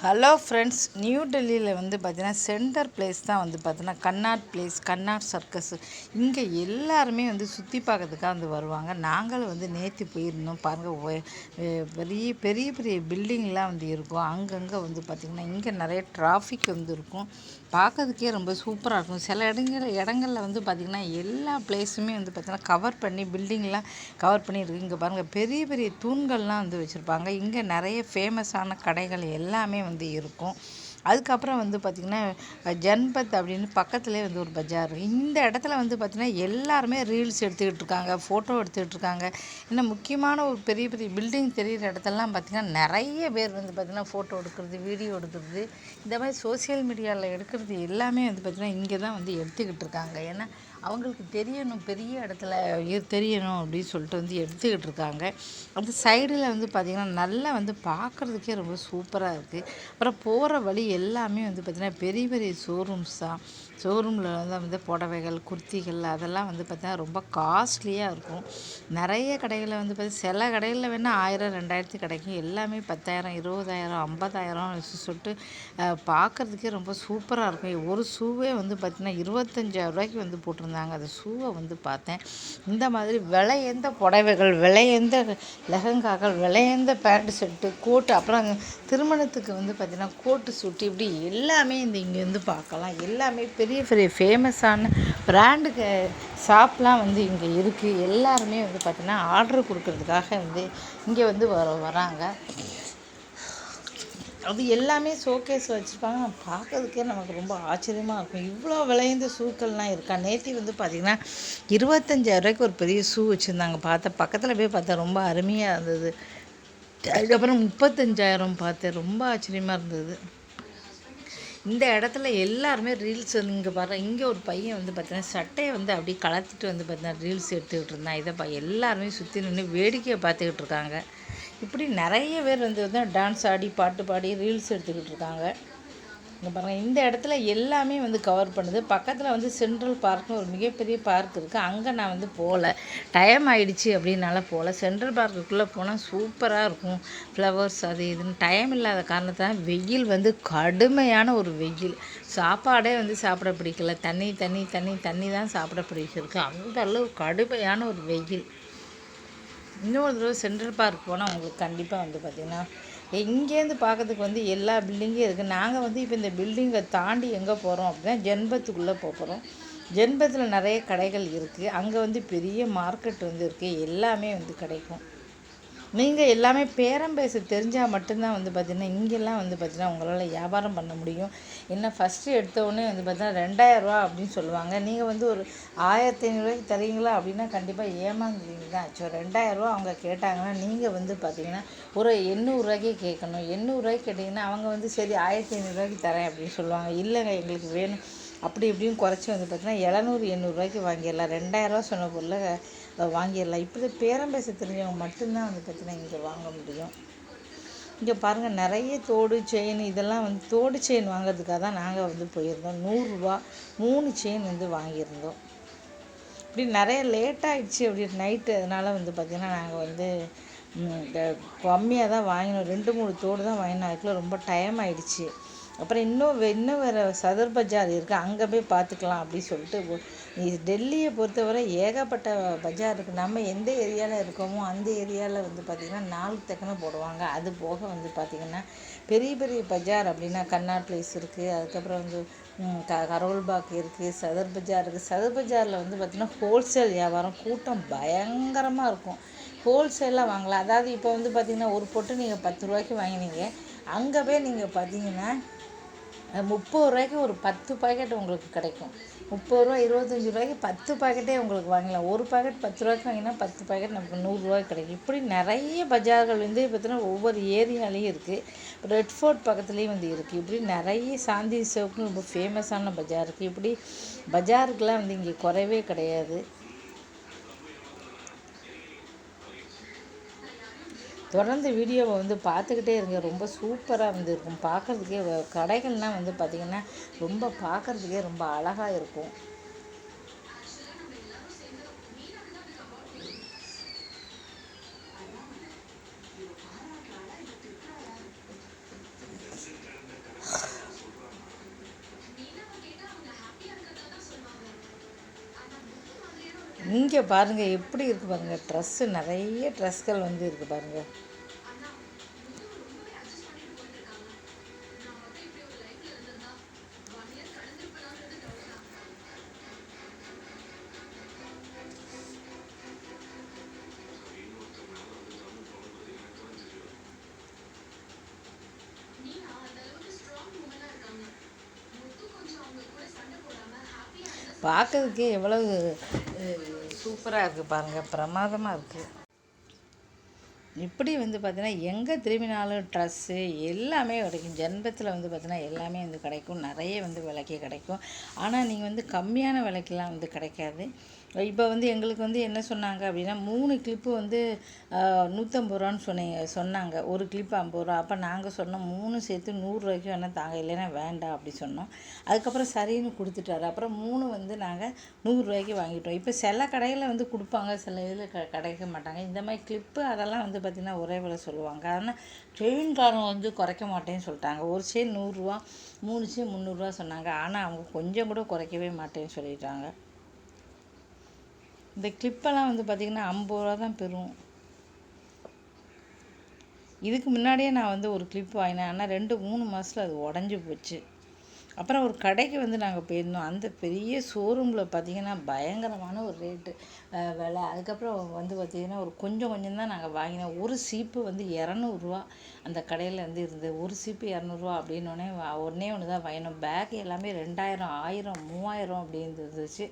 Hello friends new டெல்லியில் வந்து பார்த்தீங்கன்னா சென்டர் பிளேஸ் தான் வந்து பார்த்தீங்கன்னா கண்ணாட் பிளேஸ் கண்ணாட் சர்க்கஸ் இங்கே எல்லாருமே வந்து சுற்றி பார்க்கறதுக்காக வந்து வருவாங்க. நாங்களும் வந்து நேற்று போயிருந்தோம். பாருங்கள் பெரிய பெரிய பெரிய பில்டிங்லாம் வந்து இருக்கும். அங்கங்கே வந்து பார்த்திங்கன்னா இங்கே நிறைய டிராஃபிக் வந்து இருக்கும். பார்க்கறதுக்கே ரொம்ப சூப்பராக இருக்கும். சில இடங்கள் இடங்கள்ல வந்து பார்த்திங்கன்னா எல்லா பிளேஸுமே வந்து பார்த்திங்கன்னா கவர் பண்ணி பில்டிங்லாம் கவர் பண்ணி இங்கே பாருங்கள் பெரிய பெரிய தூண்கள்லாம் வந்து வச்சுருப்பாங்க. இங்கே நிறைய ஃபேமஸான கடைகள் எல்லாமே வந்து இருக்கும். அதுக்கப்புறம் வந்து பார்த்திங்கன்னா ஜன்பத் அப்படின்னு பக்கத்துலேயே வந்து ஒரு பஜார். இந்த இடத்துல வந்து பார்த்திங்கன்னா எல்லாருமே ரீல்ஸ் எடுத்துக்கிட்டு இருக்காங்க ஃபோட்டோ எடுத்துக்கிட்டு இருக்காங்க. இன்னும் முக்கியமான ஒரு பெரிய பெரிய பில்டிங் தெரிகிற இடத்துலலாம் பார்த்திங்கன்னா நிறைய பேர் வந்து பார்த்திங்கன்னா ஃபோட்டோ எடுக்கிறது வீடியோ எடுக்கிறது இந்த மாதிரி சோசியல் மீடியாவில் எடுக்கிறது எல்லாமே வந்து பார்த்திங்கன்னா இங்கே தான் வந்து எடுத்துக்கிட்டு இருக்காங்க. ஏன்னா அவங்களுக்கு தெரியணும் பெரிய இடத்துல தெரியணும் அப்படின்னு சொல்லிட்டு வந்து எடுத்துக்கிட்டு இருக்காங்க. அந்த சைடில் வந்து பார்த்திங்கன்னா நல்லா வந்து பார்க்குறதுக்கே ரொம்ப சூப்பராக இருக்குது அப்புறம் போகிற வழி எல்லாமே வந்து பார்த்திங்கன்னா பெரிய பெரிய ஷோரூம்ஸ் தான் ஷோரூமில் தான் வந்து புடவைகள் குர்த்திகள் அதெல்லாம் வந்து பார்த்திங்கன்னா ரொம்ப காஸ்ட்லியாக இருக்கும். நிறைய கடைகளில் வந்து பார்த்திங்கன்னா சில கடைகளில் வேணால் ஆயிரம் ரெண்டாயிரத்து கிடைக்கும். எல்லாமே பத்தாயிரம் இருபதாயிரம் ஐம்பதாயிரம் சொல்லிட்டு பார்க்குறதுக்கே பார்க்கறதுக்கே ரொம்ப சூப்பராக இருக்கும். ஒரு ஷூவே வந்து பார்த்திங்கன்னா இருபத்தஞ்சாயிரம் ரூபாய்க்கு வந்து போட்டிருந்தாங்க. அந்த ஷூவை வந்து பார்த்தேன். இந்த மாதிரி விலையெந்த புடவைகள் விலையெந்த லெஹங்காக்கள் விலையெந்த பேண்ட் செட்டு கோட்டு அப்புறம் திருமணத்துக்கு வந்து பார்த்திங்கன்னா கோட்டு சூட்டு இப்படி எல்லாமே இந்த இங்கே வந்து பார்க்கலாம். எல்லாமே பெரிய பெரிய பெரிய ஃபேமஸான பிராண்டுக்கு ஷாப்லாம் வந்து இங்கே இருக்குது எல்லாருமே வந்து பார்த்திங்கன்னா ஆர்டர் கொடுக்கறதுக்காக வந்து இங்கே வந்து வர வராங்க. அது எல்லாமே ஷோகேஸ் வச்சுருப்பாங்க. நம்ம பார்க்கறதுக்கே நமக்கு ரொம்ப ஆச்சரியமாக இருக்கும். இவ்வளோ விளைந்த ஷூக்கள்லாம் இருக்கா? நேத்தி வந்து பார்த்திங்கன்னா இருபத்தஞ்சாயிரூவாய்க்கு ஒரு பெரிய ஷூ வச்சுருந்தாங்க. பார்த்தா பக்கத்தில் போய் பார்த்தா ரொம்ப அருமையாக இருந்தது. அதுக்கப்புறம் முப்பத்தஞ்சாயிரம் பார்த்தேன். ரொம்ப ஆச்சரியமாக இருந்தது. இந்த இடத்துல எல்லாருமே ரீல்ஸ் வந்து இங்கே பாரு இங்கே ஒரு பையன் வந்து பார்த்தீங்கன்னா சட்டையை வந்து அப்படியே கலத்திட்டு வந்து பார்த்தீங்கன்னா ரீல்ஸ் எடுத்துக்கிட்டு இருந்தான். இதை பா எல்லாருமே சுற்றி நின்று வேடிக்கையை பார்த்துக்கிட்டு இருக்காங்க. இப்படி நிறைய பேர் வந்து வந்து டான்ஸ் ஆடி பாட்டு பாடி ரீல்ஸ் எடுத்துக்கிட்டு இருக்காங்க. இங்கே பாருங்கள் இந்த இடத்துல எல்லாமே வந்து கவர் பண்ணுது. பக்கத்தில் வந்து சென்ட்ரல் பார்க்னு ஒரு மிகப்பெரிய பார்க் இருக்குது அங்கே நான் வந்து போகல டைம் ஆகிடுச்சி அப்படின்னால போகல சென்ட்ரல் பார்க்குக்குள்ளே போனால் சூப்பராக இருக்கும். ஃப்ளவர்ஸ் அது இதுன்னு டைம் இல்லாத காரணத்தால் வெயில் வந்து கடுமையான ஒரு வெயில். சாப்பாடே வந்து சாப்பிட பிடிக்கல. தண்ணி தண்ணி தண்ணி தண்ணி தான் சாப்பிட பிடிச்சிருக்கு. அந்த அளவு கடுமையான ஒரு வெயில். இன்னொரு தடவை சென்ட்ரல் பார்க் போனால் உங்களுக்கு கண்டிப்பாக வந்து பார்த்திங்கன்னா இங்கேருந்து பார்க்கறதுக்கு வந்து எல்லா பில்டிங்கும் இருக்குது நாங்கள் வந்து இப்போ இந்த பில்டிங்கை தாண்டி எங்கே போகிறோம் அப்படின்னா ஜென்பத்துக்குள்ளே போகிறோம் ஜென்பத்தில் நிறைய கடைகள் இருக்குது அங்கே வந்து பெரிய மார்க்கெட் வந்து இருக்குது எல்லாமே வந்து கிடைக்கும். நீங்கள் எல்லாமே பேரம் பேச தெரிஞ்சால் மட்டும்தான் வந்து பார்த்தீங்கன்னா இங்கெல்லாம் வந்து பார்த்தீங்கன்னா உங்களால் வியாபாரம் பண்ண முடியும். என்ன ஃபஸ்ட்டு எடுத்தவொடனே வந்து பார்த்தீங்கன்னா ரெண்டாயிரரூவா அப்படின்னு சொல்லுவாங்க. நீங்கள் வந்து ஒரு ஆயிரத்தி ஐநூறுரூவாய்க்கு தரீங்களா அப்படின்னா கண்டிப்பாக ஏமாந்துருவீங்க. தான் ஸோ ரெண்டாயிரரூவா அவங்க கேட்டாங்கன்னா நீங்கள் வந்து பார்த்தீங்கன்னா ஒரு எண்ணூறுரூவாய்க்கே கேட்கணும். எண்ணூறுரூவாய்க்கு கேட்டிங்கன்னா அவங்க வந்து சரி ஆயிரத்தி ஐநூறுரூவாய்க்கு தரேன் அப்படின்னு சொல்லுவாங்க. இல்லைங்க எங்களுக்கு வேணும். அப்படி இப்படின்னு குறைச்சி வந்து பார்த்தீங்கன்னா எழுநூறு எண்ணூறுரூவாய்க்கு வாங்கிடலாம். ரெண்டாயிரரூவா சொன்ன பொருளை அதை வாங்கிடலாம். இப்படி பேரம் பேச தெரிஞ்சவங்க மட்டும்தான் வந்து பார்த்தீங்கன்னா இங்கே வாங்க முடியும். இங்கே பாருங்கள் நிறைய தோடு செயின் இதெல்லாம் வந்து தோடு செயின் வாங்குறதுக்காக தான் நாங்கள் வந்து போயிருந்தோம். நூறுரூவா மூணு செயின் வந்து வாங்கியிருந்தோம். இப்படி நிறைய லேட் ஆயிடுச்சு. அப்படி நைட்டு அதனால் வந்து பார்த்திங்கன்னா நாங்கள் வந்து கம்மியாக தான் வாங்கினோம். ரெண்டு மூணு தோடு தான் வாங்கினோம். அதுக்குள்ளே ரொம்ப டைம் ஆகிடுச்சு அப்புறம் இன்னும் இன்னும் வேறு சதர் பஜார் இருக்குது அங்கே போய் பார்த்துக்கலாம் அப்படின்னு சொல்லிட்டு டெல்லியை பொறுத்தவரை ஏகப்பட்ட பஜார் இருக்குது நம்ம எந்த ஏரியாவில் இருக்கோமோ அந்த ஏரியாவில் வந்து பார்த்திங்கன்னா நாலு தக்கன போடுவாங்க. அது போக வந்து பார்த்திங்கன்னா பெரிய பெரிய பஜார் அப்படின்னா கண்ணாட் பிளேஸ் இருக்குது அதுக்கப்புறம் வந்து க கரோல்பாக் இருக்குது சதர் பஜார் இருக்குது சதர் பஜாரில் வந்து பார்த்திங்கன்னா ஹோல்சேல் வியாபாரம் கூட்டம் பயங்கரமாக இருக்கும். ஹோல்சேலாக வாங்கலாம். அதாவது இப்போ வந்து பார்த்திங்கன்னா ஒரு பொட்டு நீங்கள் பத்து ரூபாய்க்கு வாங்கினீங்க. அங்கே போய் நீங்கள் பார்த்தீங்கன்னா முப்பது ரூபாய்க்கு ஒரு பத்து பாக்கெட் உங்களுக்கு கிடைக்கும். முப்பது ரூபா இருபத்தஞ்சி ரூபாய்க்கு பத்து பாக்கெட்டே உங்களுக்கு வாங்கலாம் ஒரு பாக்கெட் பத்து ரூபாய்க்கு வாங்கினா பத்து பாக்கெட் நமக்கு நூறுரூவாய்க்கு கிடைக்கும். இப்படி நிறைய பஜார்கள் வந்து பார்த்தீங்கன்னா ஒவ்வொரு ஏரியாலேயும் இருக்குது ரெட் ஃபோர்ட் பக்கத்துலேயும் வந்து இருக்குது இப்படி நிறைய சாந்தி சோப்புன்னு ரொம்ப ஃபேமஸான பஜார் இருக்குது இப்படி பஜாருக்கெலாம் வந்து இங்கே குறைவே கிடையாது. தொடர்ந்து வீடியோவை வந்து பார்த்துக்கிட்டே இருங்க. ரொம்ப சூப்பராக வந்து இருக்கும். பார்க்குறதுக்கே கடைகள்லாம் வந்து பார்த்திங்கன்னா ரொம்ப பார்க்குறதுக்கே ரொம்ப அழகாக இருக்கும். இங்கே பாருங்கள் எப்படி இருக்குது பாருங்கள் ட்ரெஸ்ஸு நிறைய ட்ரெஸ்கள் வந்து இருக்குது பாருங்கள் பார்க்கறதுக்கே எவ்வளவு சூப்பராக இருக்குது பாருங்கள் பிரமாதமாக இருக்குது இப்படி வந்து பார்த்தீங்கன்னா எங்கே திரும்பினாலும் ட்ரெஸ்ஸு எல்லாமே கிடைக்கும். ஜென்மத்தில் வந்து பார்த்தீங்கன்னா எல்லாமே வந்து கிடைக்கும். நிறைய வந்து விலைக்கு கிடைக்கும். ஆனால் நீங்கள் வந்து கம்மியான விலைக்கெல்லாம் வந்து கிடைக்காது. இப்போ வந்து எங்களுக்கு வந்து என்ன சொன்னாங்க அப்படின்னா மூணு கிளிப்பு வந்து நூற்றம்பது ரூபான்னு சொன்னீங்க சொன்னாங்க. ஒரு கிளிப்பு ஐம்பது ரூபா. அப்போ நாங்கள் சொன்னோம் மூணு சேர்த்து நூறுரூவாய்க்கு வேணால் தாங்க? இல்லைன்னா வேண்டாம் அப்படி சொன்னோம். அதுக்கப்புறம் சரின்னு கொடுத்துட்டாரு. அப்புறம் மூணு வந்து நாங்கள் நூறுரூவாய்க்கு வாங்கிட்டோம். இப்போ சில கடையில் வந்து கொடுப்பாங்க சில இதில் க கிடைக்க மாட்டாங்க. இந்த மாதிரி கிளிப்பு அதெல்லாம் வந்து பார்த்திங்கன்னா ஒரே விலை சொல்லுவாங்க. ஆனால் செயின்காரன் வந்து குறைக்க மாட்டேன்னு சொல்லிட்டாங்க. ஒரு சேர் நூறுரூவா மூணு சே முந்நூறுரூவா சொன்னாங்க. ஆனால் அவங்க கொஞ்சம் கூட குறைக்கவே மாட்டேன்னு சொல்லிட்டாங்க. இந்த கிளிப்பெல்லாம் வந்து பார்த்திங்கன்னா ஐம்பது ரூபா தான் பெறும். இதுக்கு முன்னாடியே நான் வந்து ஒரு கிளிப் வாங்கினேன். ஆனால் ரெண்டு மூணு மாதத்தில் அது உடஞ்சி போச்சு. அப்புறம் ஒரு கடைக்கு வந்து நாங்கள் போயிருந்தோம். அந்த பெரிய ஷோரூமில் பார்த்திங்கன்னா பயங்கரமான ஒரு ரேட்டு விலை. அதுக்கப்புறம் வந்து பார்த்திங்கன்னா ஒரு கொஞ்சம் கொஞ்சம் தான் நாங்கள் வாங்கினோம். ஒரு சீப்பு வந்து இரநூறுவா அந்த கடையில் வந்து இருந்தது. ஒரு சீப்பு இரநூறுவா அப்படின்னோடனே ஒன்றே ஒன்று தான் வாங்கினோம். பேக் எல்லாமே ரெண்டாயிரம் ஆயிரம் மூவாயிரம் அப்படின்னு இருந்துச்சு.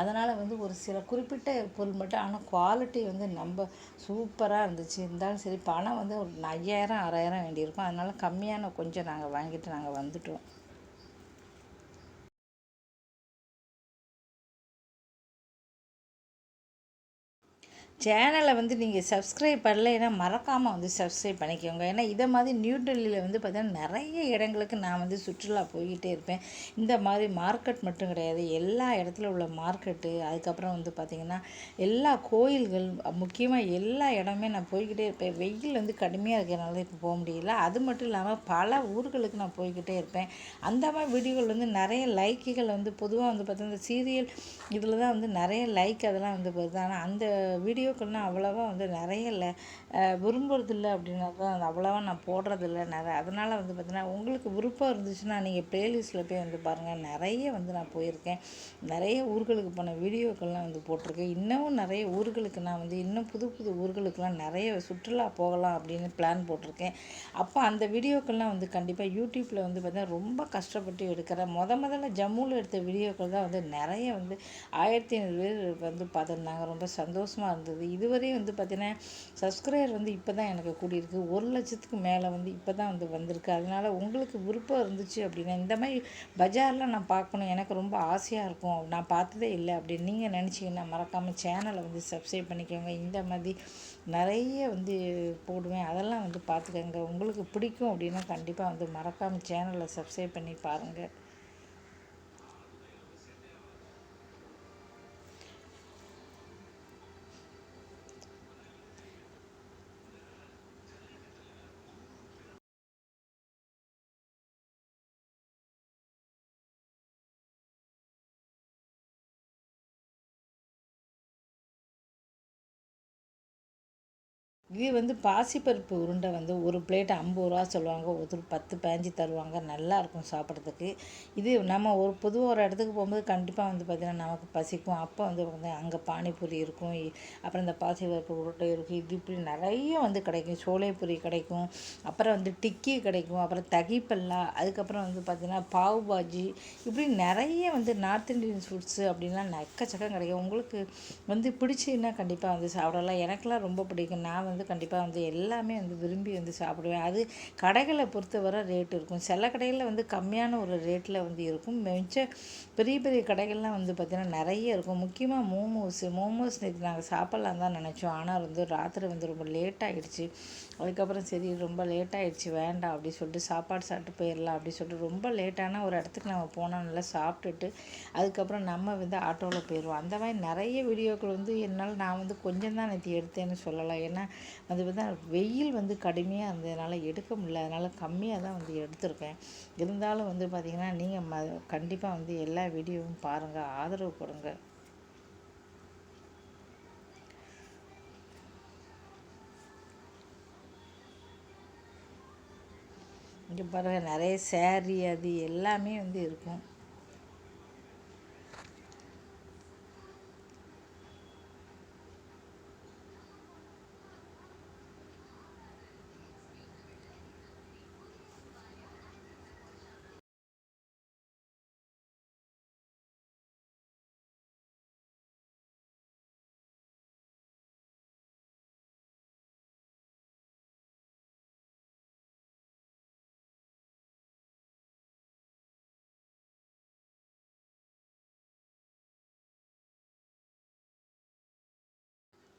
அதனால் வந்து ஒரு சில குறிப்பிட்ட பொருள் மட்டும் ஆனால் குவாலிட்டி வந்து நம்ம சூப்பராக இருந்துச்சு. இருந்தாலும் சரி பணம் வந்து ஒரு ஐயாயிரம் ஆறாயிரம் வேண்டியிருக்கும். அதனால் கம்மியான கொஞ்சம் நாங்கள் வாங்கிட்டு நாங்கள் வந்துட்டோம். சேனலை வந்து நீங்கள் சப்ஸ்கிரைப் பண்ணலைன்னா மறக்காமல் வந்து சப்ஸ்கிரைப் பண்ணிக்கோங்க. ஏன்னா இதை மாதிரி நியூ டெல்லியில் வந்து பார்த்தீங்கன்னா நிறைய இடங்களுக்கு நான் வந்து சுற்றுலா போய்கிட்டே இருப்பேன். இந்த மாதிரி மார்க்கெட் மட்டும் கிடையாது. எல்லா இடத்துல உள்ள மார்க்கெட்டு அதுக்கப்புறம் வந்து பார்த்திங்கன்னா எல்லா கோயில்கள் முக்கியமாக எல்லா இடமே நான் போய்கிட்டே இருப்பேன். வெயில் வந்து கடுமையாக இருக்கிறனால இப்போ போக முடியல. அது மட்டும் இல்லாமல் பல ஊர்களுக்கு நான் போய்கிட்டே இருப்பேன். அந்த மாதிரி வீடியோகள் வந்து நிறைய லைக்குகள் வந்து பொதுவாக வந்து பார்த்தீங்கன்னா சீரியல் இதில் தான் வந்து நிறைய லைக் அதெல்லாம் வந்து வருது. ஆனால் அந்த வீடியோ வீடியோக்கள்லாம் அவ்வளோவா வந்து நிறைய இல்லை விரும்புறதில்ல அப்படின்னா தான் அவ்வளோவா நான் போடுறதில்ல நிறைய. அதனால் வந்து பார்த்திங்கன்னா உங்களுக்கு விருப்பம் இருந்துச்சுன்னா நீங்கள் ப்ளேலிஸ்ட்டில் போய் வந்து பாருங்கள் நிறைய வந்து நான் போயிருக்கேன். நிறைய ஊர்களுக்கு போன வீடியோக்கள்லாம் வந்து போட்டிருக்கேன். இன்னமும் நிறைய ஊர்களுக்கு நான் வந்து இன்னும் புது புது ஊர்களுக்கெலாம் நிறைய சுற்றுலா போகலாம் அப்படின்னு பிளான் போட்டிருக்கேன். அப்போ அந்த வீடியோக்கள்லாம் வந்து கண்டிப்பாக யூடியூப்பில் வந்து பார்த்தீங்கன்னா ரொம்ப கஷ்டப்பட்டு எடுக்கிறேன் முத முதல்ல ஜம்முவில் எடுத்த வீடியோக்கள் தான் வந்து நிறைய வந்து ஆயிரத்தி ஐநூறு பேர் வந்து பார்த்துருந்தாங்க. ரொம்ப சந்தோஷமாக இருந்தது. இருந்தது இதுவரையும் வந்து பார்த்திங்கன்னா சப்ஸ்கிரைபர் வந்து இப்போ தான் எனக்கு கூடியிருக்கு. ஒரு லட்சத்துக்கு மேலே வந்து இப்போ தான் வந்து வந்திருக்கு. அதனால் உங்களுக்கு விருப்பம் இருந்துச்சு அப்படின்னா இந்த மாதிரி பஜாரில் நான் பார்க்கணும். எனக்கு ரொம்ப ஆசையாக இருக்கும். நான் பார்த்ததே இல்லை அப்படின்னு நீங்கள் நினச்சிங்கன்னா மறக்காமல் சேனலை வந்து சப்ஸ்கிரைப் பண்ணிக்கோங்க. இந்த மாதிரி நிறைய வந்து போடுவேன். அதெல்லாம் வந்து பார்த்துக்கோங்க. உங்களுக்கு பிடிக்கும் அப்படின்னா கண்டிப்பாக வந்து மறக்காமல் சேனலை சப்ஸ்கிரைப் பண்ணி பாருங்கள் இது வந்து பாசிப்பருப்பு உருண்டை வந்து ஒரு பிளேட் ஐம்பது ரூபா சொல்லுவாங்க ஒருத்தர் பத்து பேஞ்சு தருவாங்க. நல்லாயிருக்கும் சாப்பிட்றதுக்கு. இது நம்ம ஒரு பொதுவாக ஒரு இடத்துக்கு போகும்போது கண்டிப்பாக வந்து பார்த்திங்கன்னா நமக்கு பசிக்கும். அப்போ வந்து வந்து அங்கே பானிபூரி இருக்கும். அப்புறம் இந்த பாசிப்பருப்பு உருண்டை இருக்கும். இது இப்படி நிறைய வந்து கிடைக்கும். சோலைப்பூரி கிடைக்கும். அப்புறம் வந்து டிக்கி கிடைக்கும். அப்புறம் தகிப்பல்லா அதுக்கப்புறம் வந்து பார்த்திங்கன்னா பாவு பாஜி. இப்படி நிறைய வந்து நார்த் இண்டியன் ஃபுட்ஸு அப்படின்லாம் நக்கச்சக்கம் கிடைக்கும். உங்களுக்கு வந்து பிடிச்சின்னா கண்டிப்பாக வந்து சாப்பிடலாம். எனக்கெல்லாம் ரொம்ப பிடிக்கும். நான் வந்து வந்து கண்டிப்பாக வந்து எல்லாமே வந்து விரும்பி வந்து சாப்பிடுவேன். அது கடைகளை பொறுத்தவரை ரேட் இருக்கும். சில கடைகளில் வந்து கம்மியான ஒரு ரேட்டில் வந்து இருக்கும். மிச்ச பெரிய பெரிய கடைகள்லாம் வந்து பார்த்திங்கன்னா நிறைய இருக்கும். முக்கியமாக மோமோஸ் மோமோஸ் நேற்று நாங்கள் சாப்பிட்லாம் தான் நினச்சோம். ஆனால் வந்து ராத்திரி வந்து ரொம்ப லேட் ஆகிடுச்சு அதுக்கப்புறம் சரி ரொம்ப லேட் ஆகிடுச்சு வேண்டாம் அப்படின்னு சொல்லிட்டு சாப்பாடு சாப்பிட்டு போயிடலாம் அப்படின்னு சொல்லிட்டு ரொம்ப லேட்டான ஒரு இடத்துக்கு நம்ம போனால் நல்லா சாப்பிட்டுட்டு அதுக்கப்புறம் நம்ம வந்து ஆட்டோவில் போயிடுவோம் அந்த மாதிரி நிறைய வீடியோக்கள் வந்து என்னால் நான் வந்து கொஞ்சம் தான் நேற்று எடுத்தேன்னு சொல்லலாம். ஏன்னா அது வந்து வெயில் வந்து கடுமையாக இருந்ததுனால எடுக்க முடியல. அதனால் கம்மியாக தான் வந்து எடுத்திருக்கேன். இருந்தாலும் வந்து பார்த்திங்கன்னா நீங்கள் ம கண்டிப்பாக வந்து எல்லா வீடியோவும் பாருங்கள் ஆதரவு கொடுங்க. இங்கே பாருங்கள் நிறைய சேரீ அது எல்லாமே வந்து இருக்கும்.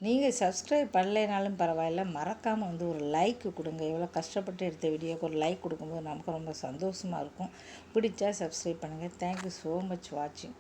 நீங்கள் சப்ஸ்கிரைப் பண்ணலைனாலும் பரவாயில்ல மறக்காமல் வந்து ஒரு லைக்கு கொடுங்க. எவ்வளோ கஷ்டப்பட்டு எடுத்த வீடியோக்கு ஒரு லைக் கொடுக்கும்போது நமக்கு ரொம்ப சந்தோஷமாக இருக்கும். பிடிச்சா சப்ஸ்கிரைப் பண்ணுங்கள் தேங்க்யூ ஸோ மச் வாட்சிங்